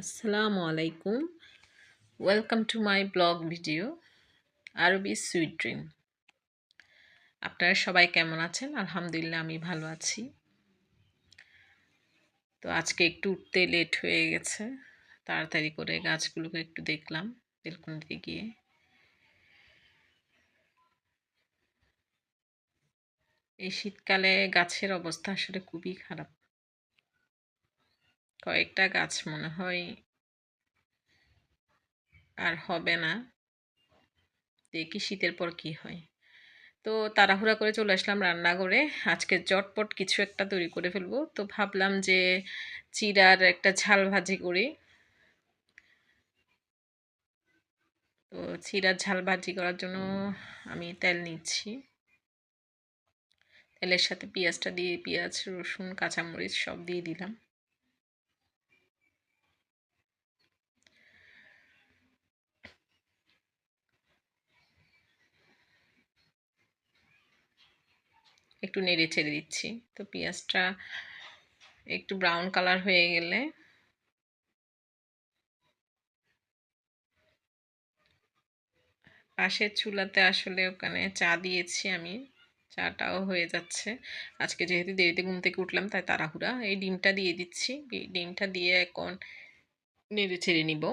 আসসালামু আলাইকুম welcome to my blog video আরবি সুইট ড্রিম আপনারা সবাই কেমন আছেন? আলহামদুলিল্লাহ, আমি ভালো আছি। তো আজকে একটু উঠতে লেট হয়ে গেছে। তাড়াতাড়ি করে গাছগুলোকে একটু দেখলাম বেলকুনিতে গিয়ে। এই শীতকালে গাছের অবস্থা আসলে খুবই খারাপ। কয়েকটা গাছ মনে হয় আর হবে না। দেখি শীতের পর কি হয়। তো তাড়াহুড়া করে চলে আসলাম রান্নাঘরে। আজকে জটপট কিছু একটা তৈরি করে ফেলব। তো ভাবলাম যে চিরার একটা ঝাল ভাজি করি। তো চিরার ঝাল ভাজি করার জন্য আমি তেল নিচ্ছি। তেলের সাথে পেঁয়াজটা দিয়ে পেঁয়াজ, রসুন, কাঁচামরিচ সব দিয়ে দিলাম। একটু নেড়ে ছেড়ে দিচ্ছি। তো পেঁয়াজটা একটু ব্রাউন কালার হয়ে গেলে পাশের চুলাতে আসলে ওখানে চা দিয়েছি আমি। চাটাও হয়ে যাচ্ছে। আজকে যেহেতু দেরিতে ঘুম থেকে উঠলাম, তাই তাড়াহুড়া। এই ডিমটা দিয়ে দিচ্ছি। ডিমটা দিয়ে এখন নেড়ে ছেড়ে নিব।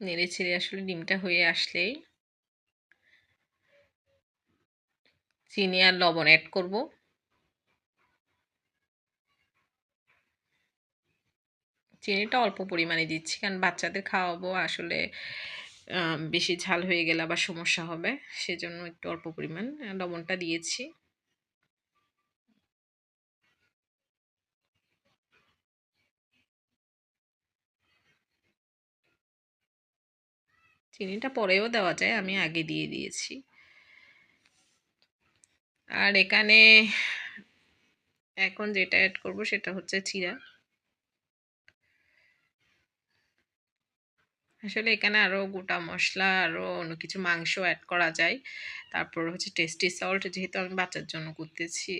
নেড়ে ছেড়ে আসলে ডিমটা হয়ে আসলেই চিনি আর লবণ অ্যাড করব। চিনিটা অল্প পরিমাণে দিচ্ছি কারণ বাচ্চাদের খাওয়াবো আসলে বেশি ঝাল হয়ে গেলে আবার সমস্যা হবে, সেজন্য একটু অল্প পরিমাণ লবণটা দিয়েছি। চিনিটা পরেও দেওয়া যায়, আমি আগে দিয়ে দিয়েছি। আর এখানে এখন যেটা অ্যাড করব সেটা হচ্ছে চিরা। আসলে এখানে আরও গোটা মশলা আরও অন্য কিছু মাংস অ্যাড করা যায়। তারপর হচ্ছে টেস্টি সল্ট যেহেতু আমি বাচ্চার জন্য করতেছি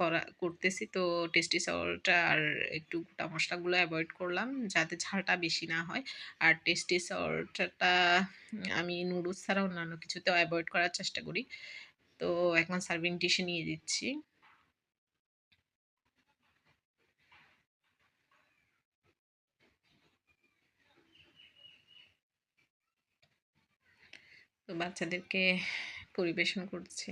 করা, করতেছি তো টেস্টি সল্ট আর একটু গোটা মশলাগুলো অ্যাভয়েড করলাম যাতে ঝালটা বেশি না হয়। আর টেস্টি সল্টটা আমি নুডলস ছাড়া অন্যান্য কিছুতেও অ্যাভয়েড করার চেষ্টা করি। তো এখন সার্ভিং ডিশে নিয়ে দিচ্ছি। বাচ্চাদেরকে পরিবেশন করছি।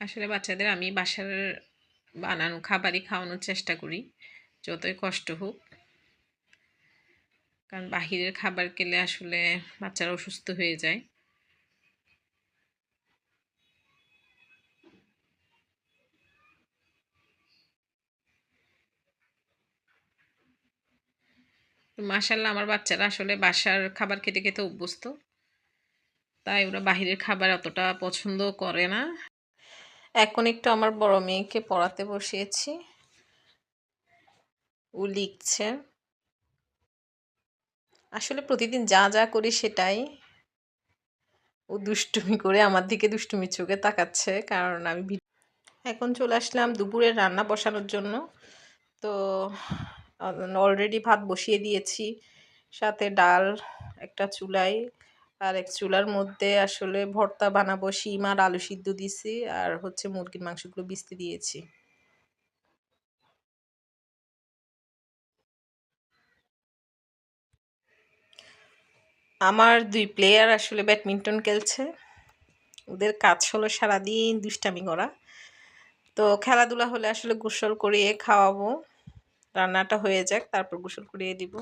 আসলে বাচ্চাদের আমি বাসার বানানো খাবারই খাওয়ানোর চেষ্টা করি, যতই কষ্ট হোক। কারণ বাহিরের খাবার খেলে আসলে বাচ্চারা অসুস্থ হয়ে যায়। মাসাল্লাহ আমার বাচ্চারা আসলে বাসার খাবার খেতে খেতে অভ্যস্ত। তাই ওরা বাহিরের খাবার অতটা পছন্দ করে না। এখন একটু আমার বড় মেয়েকে পড়াতে বসিয়েছি। ও লিখছে। আসলে প্রতিদিন যা যা করি সেটাই। ও দুষ্টুমি করে আমার দিকে দুষ্টুমি চোখে তাকাচ্ছে, কারণ আমি এখন চলে আসলাম দুপুরের রান্না বসানোর জন্য। তো অলরেডি ভাত বসিয়ে দিয়েছি, সাথে ডাল, একটা চুলাই, আর এক চুলার মধ্যে আসলে ভর্তা বানাবো, শিম আর আলু সিদ্ধ দিছি, আর হচ্ছে মুরগির মাংসগুলো বিস্তি দিয়েছি। আমার দুই প্লেয়ার আসলে ব্যাডমিন্টন খেলছে। ওদের কাজ হলো সারাদিন দুষ্টামি করা। তো খেলাধুলা হলে আসলে গোসল করিয়ে খাওয়াবো। রান্নাটা হয়ে যাক, তারপর গোসল করিয়ে দিব।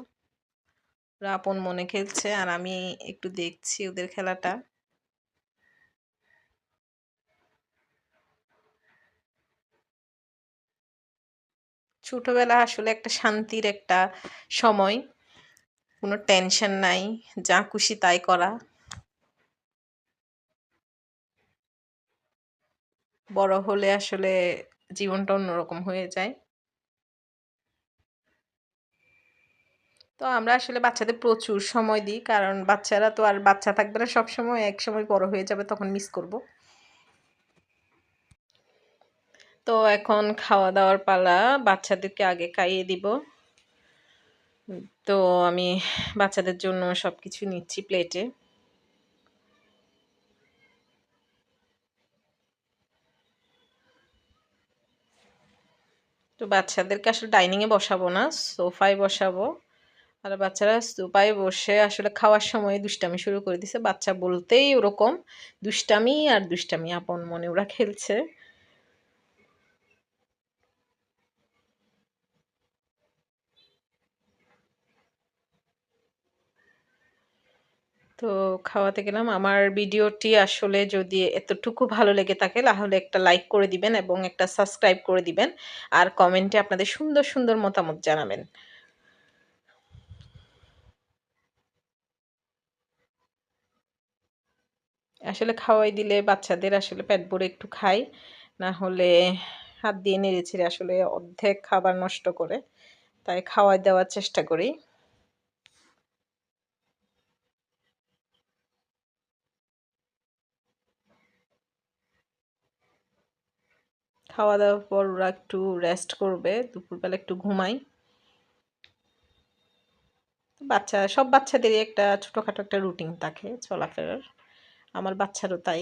ওরা আপন মনে খেলছে আর আমি একটু দেখছি ওদের খেলাটা। ছোটবেলা আসলে একটা শান্তির একটা সময়, কোনো টেনশন নাই, যা খুশি তাই করা। বড় হলে আসলে জীবনটা অন্যরকম হয়ে যায়। তো আমরা আসলে বাচ্চাদের প্রচুর সময় দিই, কারণ বাচ্চারা তো আর বাচ্চা থাকবে না সব সময় এক সময় বড় হয়ে যাবে তখন মিস করব। তো এখন খাওয়া দাওয়ার পালা, বাচ্চাদেরকে আগে খাইয়ে দিব। তো আমি বাচ্চাদের জন্য সব কিছু নিচ্ছি প্লেটে তো বাচ্চাদেরকে আসলে ডাইনিংয়ে বসাবো না সোফায় বসাবো। আর বাচ্চারা সোফায় বসে আসলে খাওয়ার সময় দুষ্টামি শুরু করে দিছে। বাচ্চা বলতেই ওরকম, দুষ্টামি আর দুষ্টামি আপন মনে ওরা খেলছে। তো খাওয়াতে গেলাম। আমার ভিডিওটি আসলে যদি এতটুকু ভালো লেগে থাকে, তাহলে একটা লাইক করে দিবেন এবং একটা সাবস্ক্রাইব করে দিবেন। আর কমেন্টে আপনাদের সুন্দর সুন্দর মতামত জানাবেন। আসলে খাওয়াই দিলে বাচ্চাদের আসলে পেট ভরে একটু খাই, না হলে হাত দিয়ে নেড়ে আসলে অর্ধেক খাবার নষ্ট করে তাই খাওয়াই দেওয়ার চেষ্টা করি। খাওয়া দাওয়ার পর ওরা একটু রেস্ট করবে, দুপুরবেলা একটু ঘুমাই। বাচ্চা, সব বাচ্চাদেরই একটা ছোটোখাটো একটা রুটিন থাকে চলাফেরার। আমার বাচ্চারও তাই।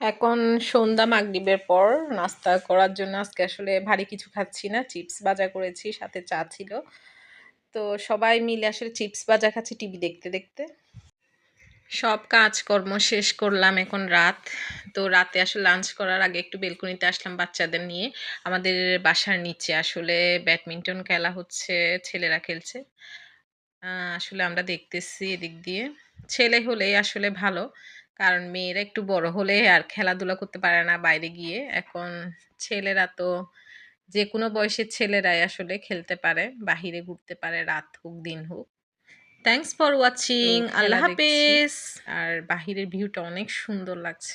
এখন সন্ধ্যা মাগরিবের পর নাস্তা করার জন্য আজকে আসলে ভারী কিছু খাচ্ছি না, চিপস ভাজা করেছি, সাথে চা ছিল। তো সবাই মিলে আসলে চিপস ভাজা খাচ্ছি টিভি দেখতে দেখতে। সব কাজকর্ম শেষ করলাম এখন রাত। তো রাতে আসলে লাঞ্চ করার আগে একটু বেলকুনিতে আসলাম বাচ্চাদের নিয়ে। আমাদের বাসার নিচে আসলে ব্যাডমিন্টন খেলা হচ্ছে, ছেলেরা খেলছে। আসলে আমরা দেখতেছি এদিক দিয়ে। ছেলে হলেই আসলে ভালো। কারণ মেয়েরা একটু বড় হলে আর খেলাধুলা করতে পারে না বাইরে গিয়ে। এখন ছেলেরা তো যে কোনো বয়সের ছেলেরাই আসলে খেলতে পারে বাহিরে ঘুরতে পারে রাত হোক দিন হোক। থ্যাংকস ফর ওয়াচিং আল্লাহ হাফেজ। আর বাহিরের ভিউটা অনেক সুন্দর লাগছে।